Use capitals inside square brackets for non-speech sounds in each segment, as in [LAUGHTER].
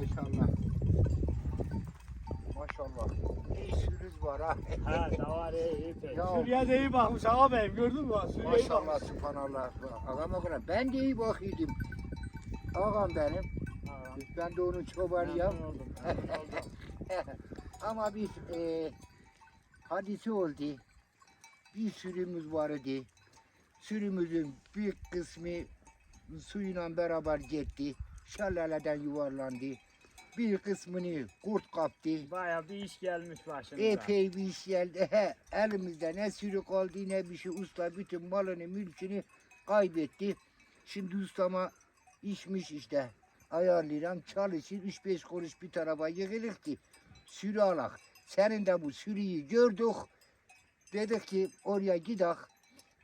Maşallah. Maşallah. İyi sürüz var ha. Ha davar iyi iyi. Ya, Sürüye de iyi bakmış ağa beyim gördün mü? Sürüye maşallah bakmış. subhanallah. Adam ben de iyi bakıyordum. Ağam benim. Ben de onun çobanıyım. [LAUGHS] Ama bir e, hadise oldu. Bir sürümüz vardı. Sürümüzün büyük kısmı suyla beraber gitti. Şalaleden yuvarlandı. Bir kısmını kurt kaptı. Baya bir iş gelmiş başımıza. Epey bir iş geldi. He, elimizde ne sürü kaldı ne bir şey. Usta bütün malını mülkünü kaybetti. Şimdi ustama işmiş işte. Ayarlayacağım çalışır. 3-5 kuruş bir tarafa yığılıktı. Sürü alak. Senin de bu sürüyü gördük. Dedik ki oraya gidelim.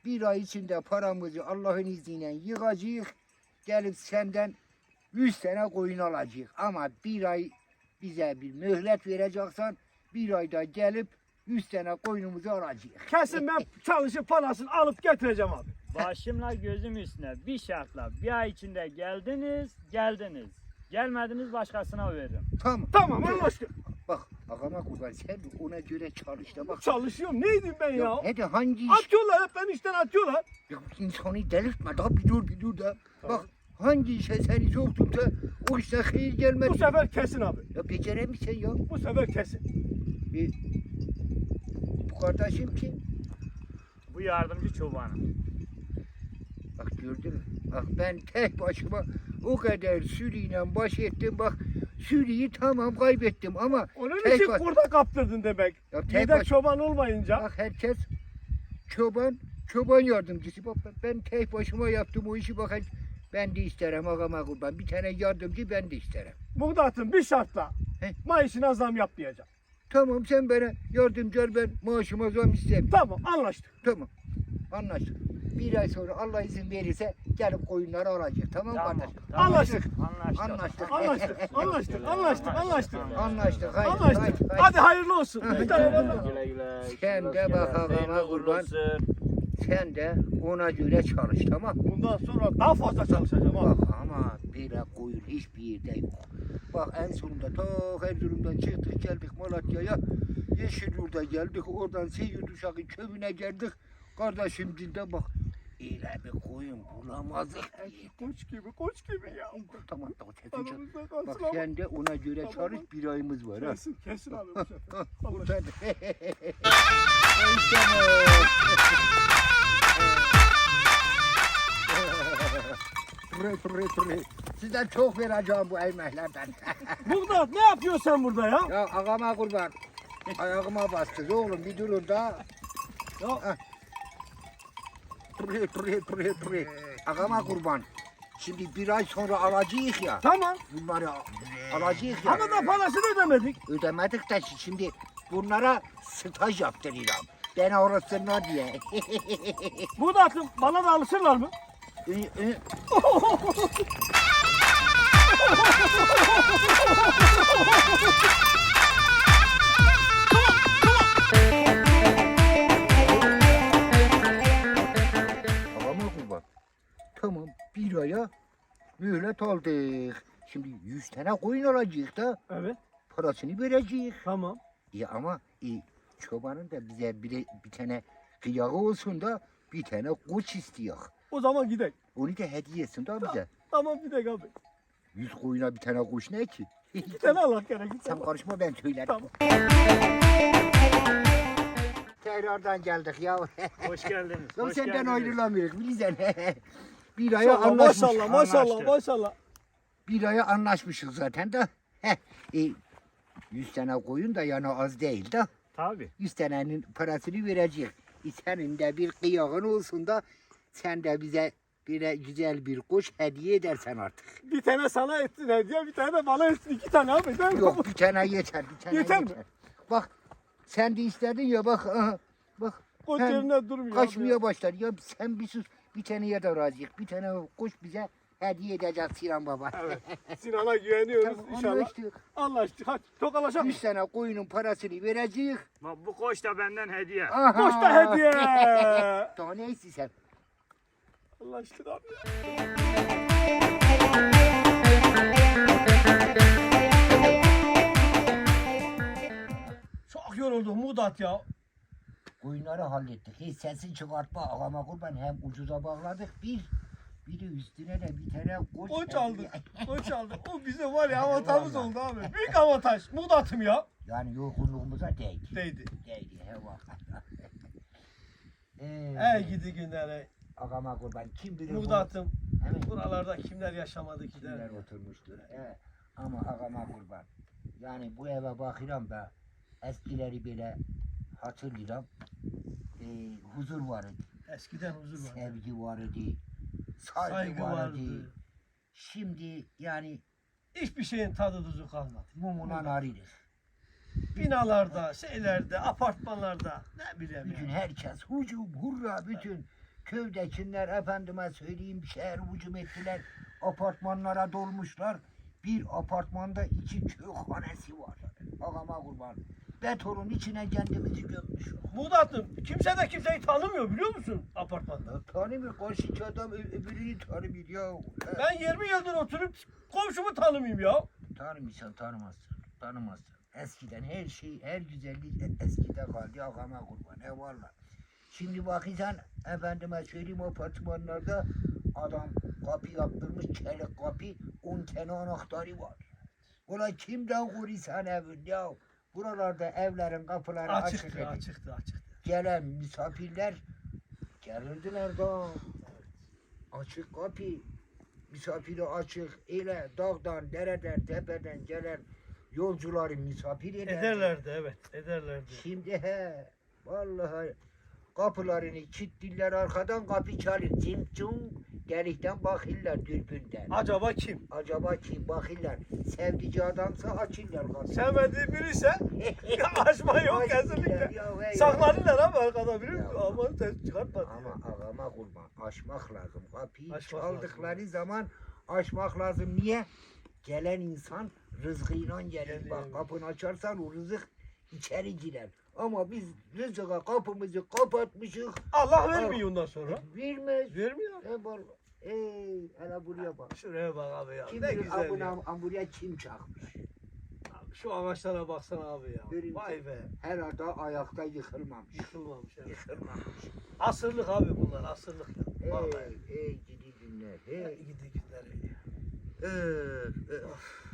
Bir ay içinde paramızı Allah'ın izniyle yığacağız. Gelip senden 100 tane koyun alacağız. Ama bir ay bize bir mühlet vereceksen bir ayda gelip 100 tane koyunumuzu alacağız. Kesin ben [LAUGHS] çalışıp parasını alıp getireceğim abi. Başımla gözüm üstüne bir şartla bir ay içinde geldiniz geldiniz. Gelmediniz başkasına veririm. Tamam. Tamam anlaştık. Bak ağama kurban sen ona göre çalış da bak. Çalışıyorum neydim ben ya? Ya, hadi hangi iş? Atıyorlar hep beni işten atıyorlar. Ya insanı delirtme da bir dur bir dur da. Bak hangi işe seni soktumsa o işte hayır gelmedi. Bu sefer kesin abi. Ya beceremezsen ya. Bu sefer kesin. Bir, bu kardeşim kim? Bu yardımcı çobanım. Bak gördün mü? Bak ben tek başıma o kadar sürüyle baş ettim. Bak sürüyü tamam kaybettim ama Onun Tek için baş- kurda kaptırdın demek. ya tek Yedek baş, çoban olmayınca. bak herkes çoban çoban yardımcısı. Bak ben- ben tek başıma yaptım o işi bak ben de isterim ağama kurban. Bir tane yardımcı ben de isterim. Muhtat'ın bir şartla He. maaşına zam yapmayacağım. Tamam sen bana yardımcı ol ben maaşıma zam istemiyorum. Tamam anlaştık. Tamam anlaştık. Bir ay sonra Allah izin verirse gelip koyunları alacak. Tamam, Tamam. kardeşim? tamam. Anlaştık. Anlaştık. Anlaştık. [LAUGHS] Anlaştık. Anlaştık. Anlaştık. Anlaştık. Anlaştık. Haydi, Anlaştık. haydi, haydi. Hadi hayırlı olsun. Bir tane bana. Güle güle. Sen de bak ağama kurban. olsun. Sen de ona göre çalış tamam Bundan sonra daha fazla çalışacağım abi. Bak ama böyle koyun hiçbir yerde yok. Bak en sonunda ta Erzurum'dan çıktık geldik Malatya'ya. Yeşilyurt'a geldik. Oradan Seyit Uşak'ın köyüne geldik. Kardeşim de bak. Bir koyun bulamazdık. Koç gibi, koç gibi ya. Tamam tamam sesini çal. Aramızda Bak ama. sen de ona göre Tamam, çalış bir ayımız var ha. Kesin, kesin. Bu Anlaştık. sen Ay pırı. Sizden çok vereceğim bu emeklerden. [LAUGHS] Muhtat ne yapıyorsun sen burada ya? ya ağama kurban. Ayağıma bastı oğlum bir durun da. Ya Pırı pırı pırı pırı. Ağama kurban. Şimdi bir ay sonra alacağız ya. tamam. Bunları alacağız ya. Ama da parasını ödemedik. Ödemedik de şimdi bunlara staj yaptıracağım. Beni orasınlar diye. [LAUGHS] Muhtat'ım bana da alışırlar mı? [LAUGHS] mühlet aldık. Şimdi yüz tane koyun alacağız da Evet. parasını vereceğiz. Tamam. Ya ama e, çobanın da bize bir, bir tane kıyağı olsun da bir tane koç istiyor. O zaman gidelim. Onu da hediye etsin da bize. Tamam gidelim abi. Yüz koyuna bir tane koç ne ki? [LAUGHS] Bir tane Allah gerek. Sen karışma ben söylerim. Tamam. Tekrardan geldik ya. Hoş geldiniz. [LAUGHS] Ya hoş senden geldiniz. ayrılamıyoruz bilirsen. [LAUGHS] bir aya Maşallah, anlaşmış. maşallah, maşallah, Anlaştık. maşallah. Bir aya anlaşmışız zaten de. Heh, e, yüz tane koyun da yani az değil de. Tabii. Yüz tanenin parasını verecek. E, senin de bir kıyağın olsun da sen de bize bir güzel bir kuş hediye edersen artık. Bir tane sana etsin hediye, bir tane de bana etsin. İki tane abi değil mi? Yok bir tane yeter. Bir tane Yeter yeter. mi? Bak sen de istedin ya bak. aha, bak Koç yerine durmuyor. abi kaçmaya ya. başlar. Ya sen bir sus. Bir tane ya da razıyık. Bir tane kuş bize hediye edecek Sinan Baba. Evet. [LAUGHS] Sinan'a güveniyoruz Tamam, inşallah. anlaştık. Anlaştık. Hadi tokalaşalım. Yüz tane koyunun parasını vereceğiz. Bak bu koç da benden hediye. Aha. Koş da hediye. [LAUGHS] Daha ne istiyorsun? Anlaştık abi. Çok yoruldum. Mudat ya. Koyunları hallettik. Hiç sesini çıkartma ağama kurban. Hem ucuza bağladık bir. Bir de üstüne de bir tane koç. O hem- çaldı. O çaldı. O bize var ya Eyvallah. oldu abi. Büyük avantaj. Mudat'ım ya. Yani yorgunluğumuza değdi. Değdi. Değdi. He bak. Ee, gidi günlere. Ağama kurban. Kim bilir bu- Mudat'ım. Hemen Buralarda kimler yaşamadı ki kimler oturmuştur. He. Ama ağama kurban. Yani bu eve bakıram da eskileri bile hatırlıyorum. Ee, huzur vardı. Eskiden huzur vardı. Sevgi vardı. Saygı, Saygı vardı. vardı. Şimdi yani Hiçbir şeyin tadı tuzu kalmadı. mumunan arıyoruz. Binalarda, şeylerde, apartmanlarda ne bileyim Bütün herkes hücum, hurra, bütün köydekiler efendime söyleyeyim şehir hücum ettiler. Apartmanlara dolmuşlar. Bir apartmanda iki köy hanesi var. Ağama kurban. Betonun içine kendimizi gömmüş. Mudat'ım kimse de kimseyi tanımıyor biliyor musun apartmanda? Tanımıyor, karşıki adam ö- öbürünü tanımıyor ya. He. Ben 20 yıldır oturup komşumu tanımayayım ya. Tanımıyorsan tanımazsın, tanımazsın. Eskiden her şey, her güzellik e- eskide kaldı ağama kurban. Eyvallah. Şimdi bakırsan efendime söyleyeyim apartmanlarda adam kapı yaptırmış çelik kapı 10 tane anahtarı var. Ulan kimden koruyorsan evin ya? Buralarda evlerin kapıları açık Açıktı, açıktı, açıktı. Gelen misafirler gelirdiler da açık kapı misafiri açık ile dağdan dereden tepeden gelen yolcuları misafir ederdi. Ederlerdi evet, ederlerdi. Şimdi he vallahi kapılarını kilitliler arkadan kapı çalır cim cum delikten bakırlar dürbünden. Acaba kim? Acaba kim bakırlar sevdici adamsa açırlar kapıyı. Sevmediği biri ise [LAUGHS] açma yok Açırlar kesinlikle. ya, hey. Saklanırlar ama arkada biri Ya. ama ses çıkartmadı. Ama ağama kurban açmak lazım. Kapıyı Açmak çaldıkları zaman açmak lazım. Niye? Gelen insan rızkıyla gelir. Geliyor, Bak kapını açarsan o rızık içeri girer. Ama biz rızıka kapımızı kapatmışız. Allah vermiyor ondan sonra. Vermez. Vermiyor. E bak. Ey hele buraya bak. Şuraya bak abi ya. Kim ne bilir güzel abuna, ya. buraya kim çakmış? Abi Şu ağaçlara baksana abi ya. Görün Vay be. Herhalde ayakta yıkılmamış. Yıkılmamış evet. Yıkılmamış. Asırlık abi bunlar asırlık ya. Vallahi. Ey, ey gidi günler. Ey Ey. gidi günleri. Öf, öf.